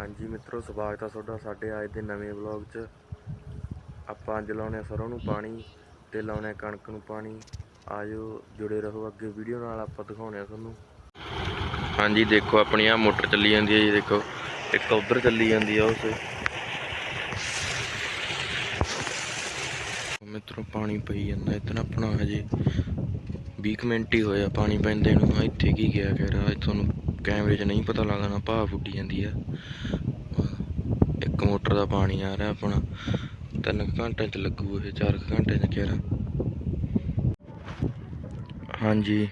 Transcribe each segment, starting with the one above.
ਹਾਂਜੀ ਮਿੱਤਰੋ, ਸਵਾਗਤ ਆ ਤੁਹਾਡਾ ਸਾਡੇ ਅੱਜ ਦੇ ਨਵੇਂ ਵਲੌਗ 'ਚ। ਆਪਾਂ ਅੱਜ ਲਾਉਣੇ ਆ ਸਰੋਂ ਨੂੰ ਪਾਣੀ ਤੇ ਲਾਉਣੇ ਆ ਕਣਕ ਨੂੰ ਪਾਣੀ। ਆਜੋ, ਜੁੜੇ ਰਹੋ ਅੱਗੇ ਵੀਡੀਓ ਨਾਲ, ਆਪਾਂ ਦਿਖਾਉਣੇ ਆ ਤੁਹਾਨੂੰ। ਹਾਂਜੀ, ਦੇਖੋ ਆਪਣੀ ਆ ਮੋਟਰ ਚੱਲੀ ਜਾਂਦੀ ਹੈ ਜੀ, ਦੇਖੋ। ਇੱਕ ਉਧਰ ਚੱਲੀ ਜਾਂਦੀ ਆ ਉਸ। ਮਿੱਤਰੋ, ਪਾਣੀ ਪਈ ਜਾਂਦਾ ਇਤਨਾ ਆਪਣਾ ਹਜੇ 20 ਕੁ ਮਿੰਟ ਹੀ ਹੋਇਆ ਪਾਣੀ ਪੈਂਦੇ ਨੂੰ। ਇੱਥੇ ਕੀ ਗਿਆ ਕਹਿ ਰਿਹਾ ਤੁਹਾਨੂੰ ਕੈਮਰੇ 'ਚ ਨਹੀਂ ਪਤਾ ਲੱਗਦਾ ਨਾ ਉੱਡੀ ਜਾਂਦੀ ਆ। ਇੱਕ ਮੋਟਰ ਦਾ ਪਾਣੀ ਆ ਰਿਹਾ ਆਪਣਾ, ਤਿੰਨ ਕੁ ਘੰਟੇ 'ਚ ਲੱਗੂ ਇਹ, ਚਾਰ ਕੁ ਘੰਟੇ 'ਚ ਕਹਿ ਹਾਂਜੀ,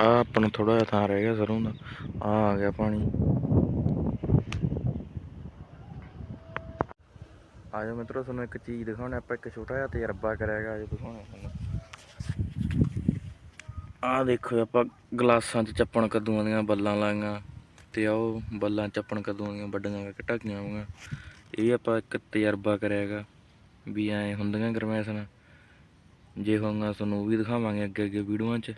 ਆ ਆਪਣਾ ਥੋੜਾ ਜਿਹਾ ਥਾਂ ਰਹਿ ਗਿਆ ਸਰੋਂ ਦਾ, ਆ ਆ ਗਿਆ ਪਾਣੀ। ਆਜੋ ਮਿੱਤਰੋ, ਤੁਹਾਨੂੰ ਇੱਕ ਚੀਜ਼ ਦਿਖਾਉਣਾ, ਆਪਾਂ ਇੱਕ ਛੋਟਾ ਜਿਹਾ ਤਜਰਬਾ ਕਰਿਆਗਾ ਆਜੋ ਦਿਖਾਉਣਾ ਤੁਹਾਨੂੰ। ਆਹ ਦੇਖੋ ਆਪਾਂ ਗਲਾਸਾਂ 'ਚ ਚੱਪਣ ਕੱਦੂਆਂ ਦੀਆਂ ਬੱਲਾਂ ਲਾਈਆਂ ਤੇ ਆਹ ਉਹ ਬੱਲਾਂ ਚੱਪਣ ਕੱਦੂਆਂ ਦੀਆਂ ਵੱਡੀਆਂ ਘਟਾਕੀਆਂ ਹੋਈਆਂ। ਇਹ ਵੀ ਆਪਾਂ ਇੱਕ ਤਜਰਬਾ ਕਰਿਆਗਾ ਵੀ ਐ ਹੁੰਦੀਆਂ ਗਰਮੈਸ਼ਾਂ ਜੇ ਹੋਊਗਾ ਤੁਹਾਨੂੰ ਉਹ ਵੀ ਦਿਖਾਵਾਂਗੇ ਅੱਗੇ ਅੱਗੇ ਵੀਡੀਓਆਂ 'ਚ।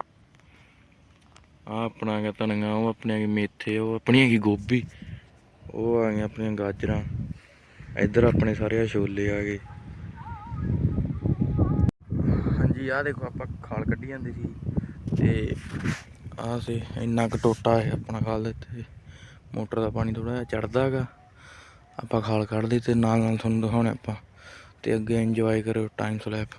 ਆ ਆਪਣਾ ਗਾ ਧਨੀਆ, ਉਹ ਆਪਣੇ ਹੈਗੇ ਮੇਥੇ, ਉਹ ਆਪਣੀ ਹੈਗੀ ਗੋਭੀ, ਉਹ ਆ ਗਈਆਂ ਆਪਣੀਆਂ ਗਾਜਰਾਂ। ਇੱਧਰ ਆਪਣੇ ਸਾਰੇ ਛੋਲੇ ਆ ਗਏ। ਹਾਂਜੀ, ਆਹ ਦੇਖੋ ਆਪਾਂ ਖਾਲ ਕੱਢੀ ਜਾਂਦੇ ਸੀ। ਤੇ ਆਹ ਸੀ ਇੰਨਾ ਕੁ ਟੋਟਾ ਹੈ ਆਪਣਾ ਖਾਲ ਦੇ ਤੇ ਮੋਟਰ ਦਾ ਪਾਣੀ ਥੋੜਾ ਜਿਹਾ ਚੜਦਾ ਹੈਗਾ। ਆਪਾਂ ਖਾਲ ਕੱਢਦੇ ਤੇ ਨਾਲ ਨਾਲ ਤੁਹਾਨੂੰ ਦਿਖਾਉਣਾ ਆਪਾਂ। ਤੇ ਅੱਗੇ ਇੰਜੋਏ ਕਰੋ ਟਾਈਮ ਸਲੈਪ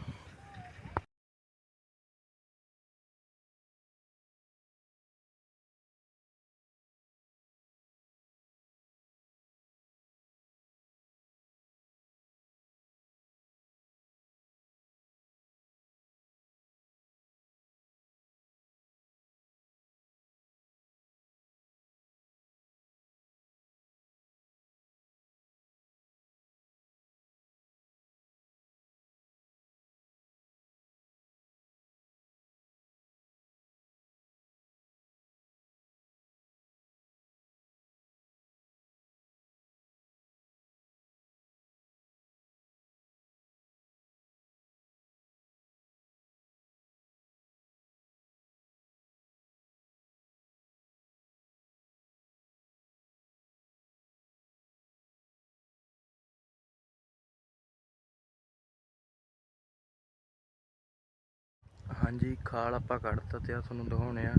ਹਾਂਜੀ, ਖਾਲ ਆਪਾਂ ਕੱਢਤਾ ਤੇ ਆ ਤੁਹਾਨੂੰ ਦਿਖਾਉਣੇ ਆ।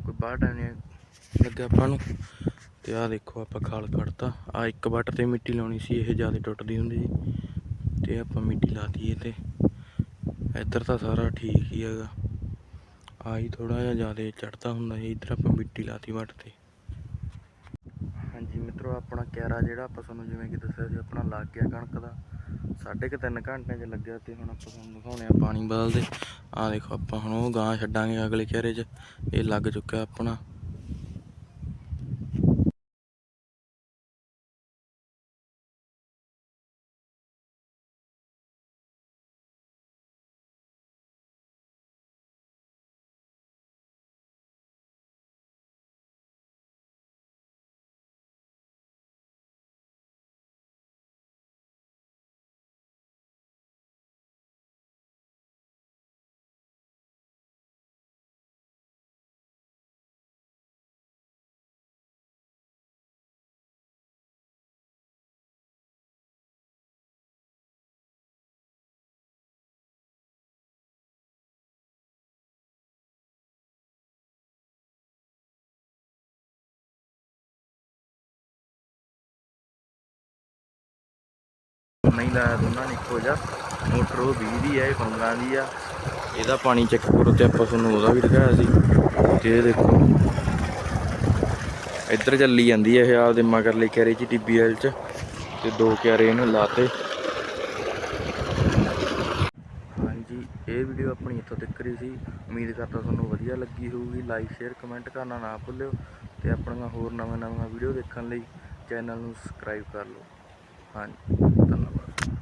ਕੋਈ ਬਾਹਰ ਟਾਈਮ ਨਹੀਂ ਲੱਗਿਆ ਆਪਾਂ ਨੂੰ। ਤੇ ਆ ਦੇਖੋ ਆਪਾਂ ਖਾਲ ਕੱਢਤਾ। ਆ ਇੱਕ ਵੱਟ ਤੇ ਮਿੱਟੀ ਲਾਉਣੀ ਸੀ, ਇਹ ਜ਼ਿਆਦਾ ਟੁੱਟਦੀ ਹੁੰਦੀ ਸੀ। ਤੇ ਆਪਾਂ ਮਿੱਟੀ ਲਾਤੀ ਇਹ ਤੇ। ਇੱਧਰ ਤਾਂ ਸਾਰਾ ਠੀਕ ਹੀ ਹੈਗਾ। ਆ ਹੀ ਥੋੜਾ ਜਿਹਾ ਜ਼ਿਆਦਾ ਚੜਦਾ ਹੁੰਦਾ ਸੀ, ਇੱਧਰ ਆਪਾਂ ਮਿੱਟੀ ਲਾਤੀ ਵੱਟ ਤੇ। ਹਾਂਜੀ ਮਿੱਤਰੋ, ਆਪਣਾ ਕਿਆਰਾ ਜਿਹੜਾ ਆਪਾਂ ਤੁਹਾਨੂੰ ਜਿਵੇਂ ਕਿ ਦੱਸਿਆ ਸੀ, ਆਪਣਾ ਲੱਗ ਗਿਆ ਕਣਕ ਦਾ। ਸਾਢੇ ਕੁ ਤਿੰਨ ਘੰਟਿਆਂ 'ਚ ਲੱਗਿਆ ਤੇ ਹੁਣ ਆਪਾਂ ਤੁਹਾਨੂੰ ਦਿਖਾਉਣੇ ਆ ਪਾਣੀ ਬਦਲਦੇ ਆ ਦੇਖੋ ਆਪਾਂ ਹੁਣ ਉਹ ਗਾਂ ਛੱਡਾਂਗੇ ਅਗਲੇ ਕਿਆਰੇ 'ਚ। ਇਹ ਲੱਗ ਚੁੱਕਾ ਆਪਣਾ। ਨਹੀਂ ਲਾਇਆ ਦੋਨਾਂ ਨੇ ਇੱਕੋ ਜਿਹਾ। ਮੋਟਰ ਉਹ 20 ਦੀ ਹੈ ਇਹ 15 ਦੀ ਆ। ਇਹਦਾ ਪਾਣੀ ਚੈੱਕ ਕਰੋ ਤੇ ਆਪਾਂ ਤੁਹਾਨੂੰ ਉਹਦਾ ਵੀ ਦਿਖਾਇਆ ਸੀ। ਤੇ ਇਹ ਦੇਖੋ। ਇੱਧਰ ਚੱਲੀ ਜਾਂਦੀ ਹੈ ਇਹ ਆਪਦੇ ਮਗਰਲੇ ਕਿਆਰੇ ਚ ਟੀਬੀਐਲ ਚ। ਤੇ ਦੋ ਕਿਆਰੇ ਇਹਨੂੰ ਲਾਤੇ। ਹਾਂਜੀ ਇਹ ਵੀਡੀਓ ਆਪਣੀ ਇੱਥੋਂ ਤੱਕ ਹੀ ਸੀ। ਉਮੀਦ ਕਰਦਾ ਤੁਹਾਨੂੰ ਵਧੀਆ ਲੱਗੀ ਹੋਊਗੀ। ਲਾਈਕ ਸ਼ੇਅਰ ਕਮੈਂਟ ਕਰਨਾ ਨਾ ਭੁੱਲਿਓ। ਤੇ ਆਪਣੀਆਂ ਹੋਰ ਨਵੇਂ ਨਵੀਆਂ ਵੀਡੀਓ ਦੇਖਣ ਲਈ ਚੈਨਲ ਨੂੰ ਸਬਸਕ੍ਰਾਈਬ ਕਰ ਲਓ। ਹਾਂਜੀ।